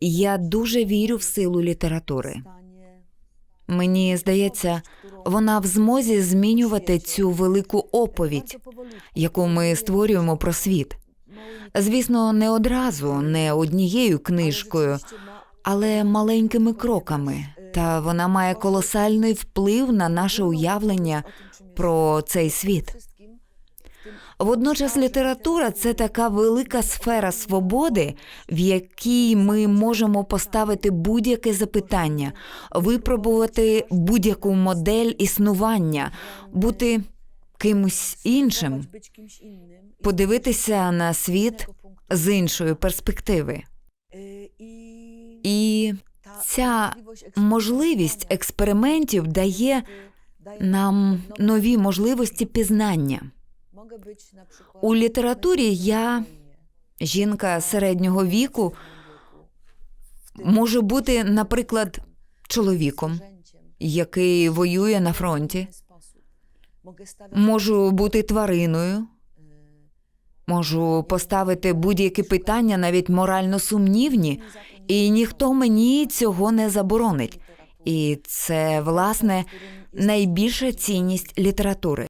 Я дуже вірю в силу літератури. Мені здається, вона в змозі змінювати цю велику оповідь, яку ми створюємо про світ. Звісно, не одразу, не однією книжкою, але маленькими кроками. Та вона має колосальний вплив на наше уявлення про цей світ. Водночас література це така велика сфера свободи, в якій ми можемо поставити будь-яке запитання, випробувати будь-яку модель існування, бути кимось іншим, подивитися на світ з іншої перспективи. І ця можливість експериментів дає нам нові можливості пізнання. У літературі я, жінка середнього віку, можу бути, наприклад, чоловіком, який воює на фронті, можу бути твариною, можу поставити будь-які питання, навіть морально сумнівні, і ніхто мені цього не заборонить. І це, власне, найбільша цінність літератури.